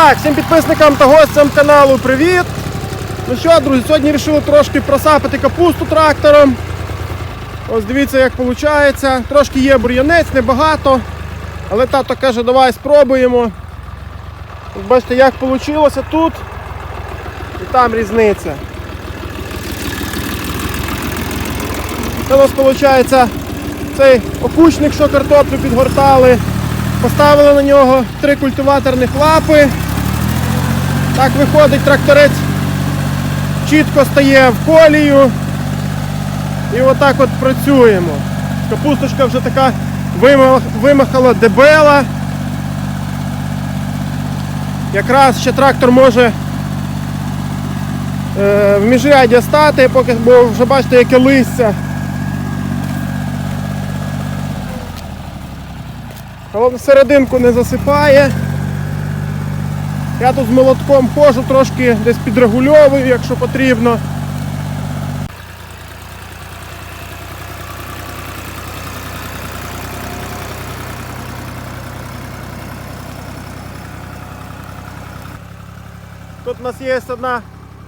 Так, всім підписникам та гостям каналу привіт! Ну що, друзі, сьогодні вирішили трошки просапати капусту трактором. Ось дивіться, як виходить. Трошки є бур'янець, небагато. Але тато каже, давай спробуємо. Бачите, як вийшло тут і там різниця. Це у нас виходить цей окучник, що картоплю підгортали. Поставили на нього три культиваторних лапи. Так виходить тракторець чітко стає в колію. І отак от працюємо. Капусточка вже така вимахала дебела. Якраз ще трактор може е, в міжряді стати, поки, бо вже бачите, яке листя. Головне, серединку не засипає. Я тут з молотком ходжу, трошки десь підрегульовую, якщо потрібно. Тут у нас є одна,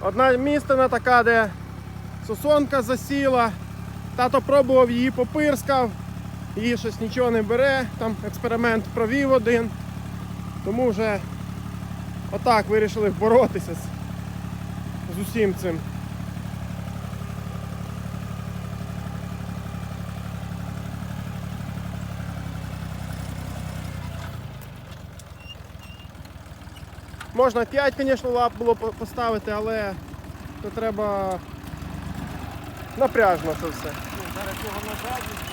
одна місцина така, де сосонка засіла. Тато пробував її попирскав, її щось нічого не бере, там експеримент провів один. Тому вже отак вирішили боротися з, з усім цим. Можна 5, звісно, лап було поставити, але то треба напряжно це все. Зараз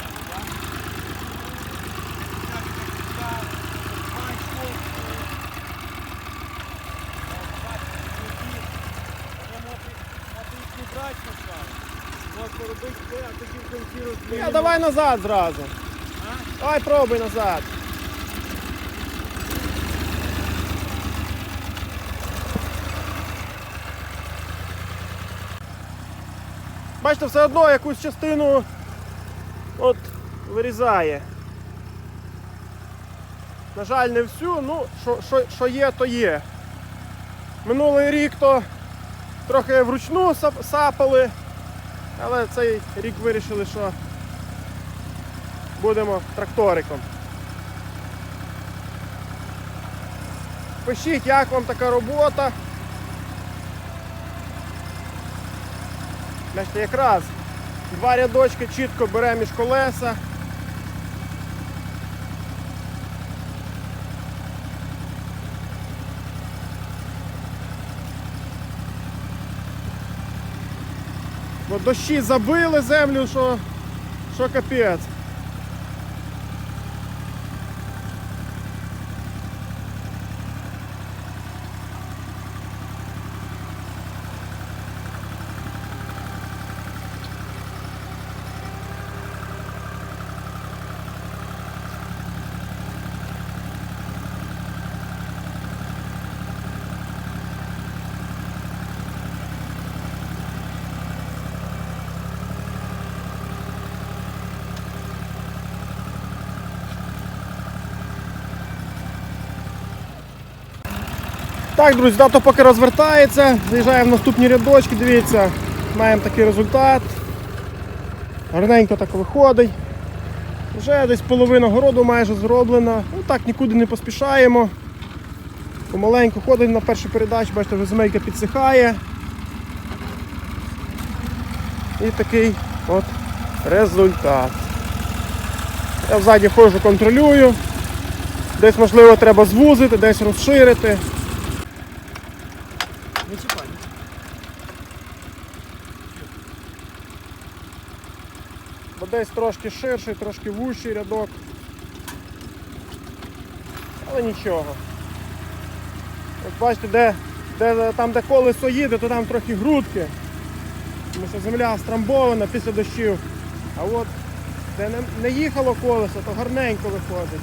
назад. Ні, давай назад зразу. Давай пробуй назад. Бачите, все одно якусь частину от вирізає. На жаль, не всю, ну, що є, то є. Минулий рік то трохи вручну сапали, але цей рік вирішили, що будемо тракториком. Пишіть, як вам така робота. Якраз два рядочки чітко бере між колеса. Дощі забили землю, що, що капець. Так, друзі, тато поки розвертається, заїжджає в наступні рядочки, дивіться, маємо такий результат. Гарненько так виходить. Вже десь половина городу майже зроблена. Ну так, нікуди не поспішаємо. Помаленьку ходимо на першу передачу, бачите, вже земелька підсихає. І такий от результат. Я взаді ходжу, контролюю. Десь можливо треба звузити, десь розширити. Не чіпай. Бо десь трошки ширший, трошки вущий рядок. Але нічого. От бачите, де, де, там де колесо їде, то там трохи грудки. Тому що земля страмбована після дощів. А от де не, не їхало колесо, то гарненько виходить.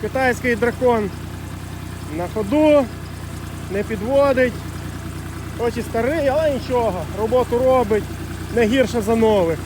Китайський дракон на ходу, не підводить. Хоч і старий, але нічого, роботу робить не гірше за нових.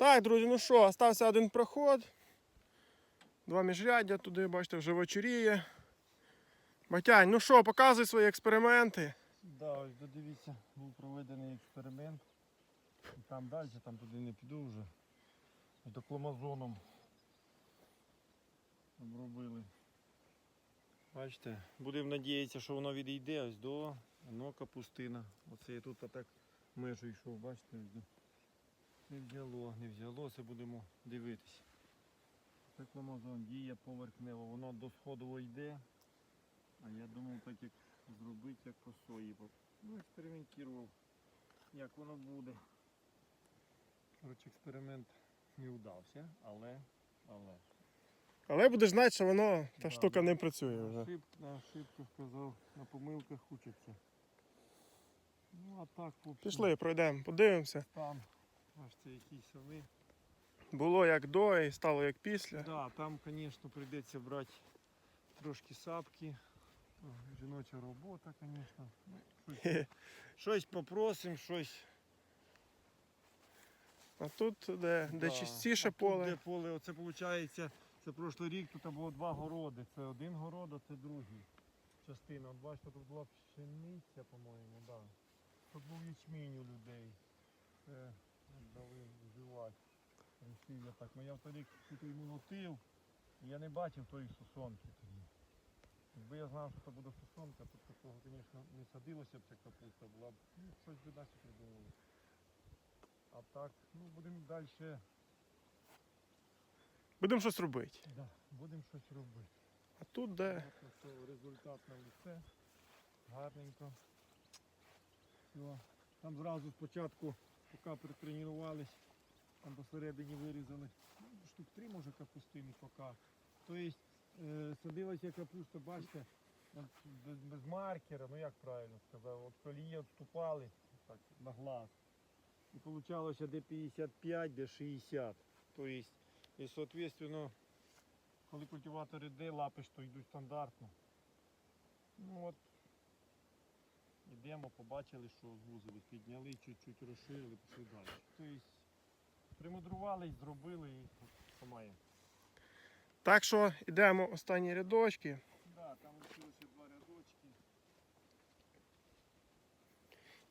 Так, друзі, ну що, остався один проход. Два міжряддя туди, бачите, вже вечоріє. Батянь, ну що, показуй свої експерименти. Да, ось додивіться, був проведений експеримент. І Там далі, там туди не піду вже. До кломазоном обробили. Бачите, будемо надіятися, що воно відійде ось до воно капустина. Оце я тут отак межу йшов, бачите, ось до. Не взяло, не взяло, це будемо дивитися. Це кломазон діє поверхнево, воно до сходу йде. А я думав так як зробити, як по сої. Ну, експериментував, як воно буде. Коротше, експеримент не вдався, але, але. Але будеш знати, що воно, та Да, штука не працює На, вже. ошиб, на ошибках казав, на помилках учаться. Ну а так, в общем, Пішли, пройдемо, подивимося. Там, бачите, якісь вони. Було як до і стало як після. Да, там, звісно, прийдеться брати трошки сапки. Жіноча робота, звісно. Ну, щось, щось попросимо, щось. А тут, де, де Да. чистіше А тут, поле. Де поле, оце виходить, це прошлий рік тут було два городи. Це один город, а це другий. Частина. От бачите, тут була пшениця, по-моєму, да. Тут був ячмінь у людей. Це дали вживати. Рішив я так. Ну я той йому нотив, і я не бачив тої сосонки тоді. Якби я знав, що це буде сосонка, то такого, звісно, не садилося б ця капуста, була б ну, щось би далі придумали. А так, ну будемо далі. Будемо щось робити. Да, будемо щось робити. А тут де. От результат на лице. Гарненько. Все. Там зразу спочатку, поки притренувались, там посередині вирізали. Ну, штук три може капустини поки. Тобто е, садилася капуста, бачите, без, маркера, ну як правильно сказав, от колії відступали так, на глаз. І получалося де 55, де 60. Тобто, і соответственно, коли культиватор іде, лапи то йдуть стандартно. Ну от. Ідемо, побачили, що звузили, підняли, чуть-чуть розширили, пішли далі. Тобто примудрувались, зробили і маємо. Так що йдемо останні рядочки. Да, там лишилося два рядочки.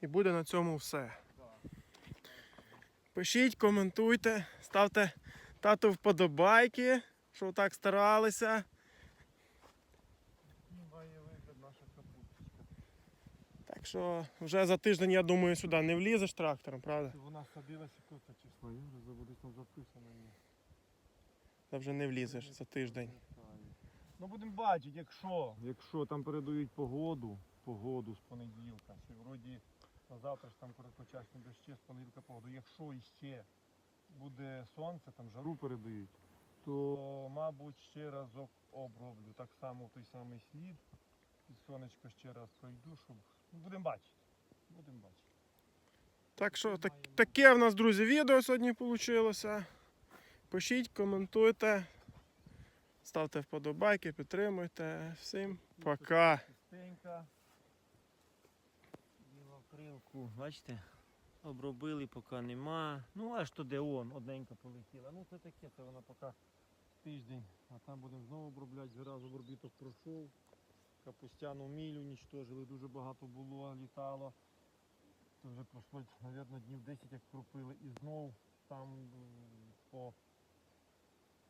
І буде на цьому все. Да. Пишіть, коментуйте, ставте тату вподобайки, що так старалися. І має вигляд наша капусточка. Так що вже за тиждень, я думаю, сюди не влізеш трактором, правда? Вона садилася якого числа, я вже забуду, там записано. Та вже не влізеш за тиждень. Ну будемо бачити, якщо. Якщо там передають погоду, погоду з понеділка, що вроді на завтра ж там короткочасні дощі з понеділка погоду. Якщо іще буде сонце, там жару передають, то мабуть ще разок оброблю. Так само в той самий слід. І сонечко ще раз пройду, щоб. Будемо бачити. Будемо бачити. Так що так, таке в нас, друзі, відео сьогодні вийшло. Пишіть, коментуйте, ставте вподобайки, підтримуйте. Всім пока. Біла бачите? Обробили, поки нема. Ну аж то де он, одненька полетіла. Ну це таке, це вона поки тиждень, а там будемо знову обробляти, зразу обробіток пройшов. Капустяну мілю уничтожили, дуже багато було, літало. Це вже пройшло, мабуть, днів 10 як кропили. І знов там по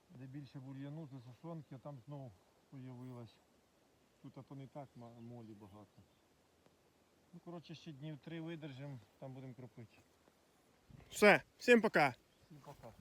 де більше бур'яну, це сосонки, а там знов появилась. Тут а то не так молі багато. Ну, коротше, ще днів три видержимо, там будемо кропити. Все, всім пока. Всім пока.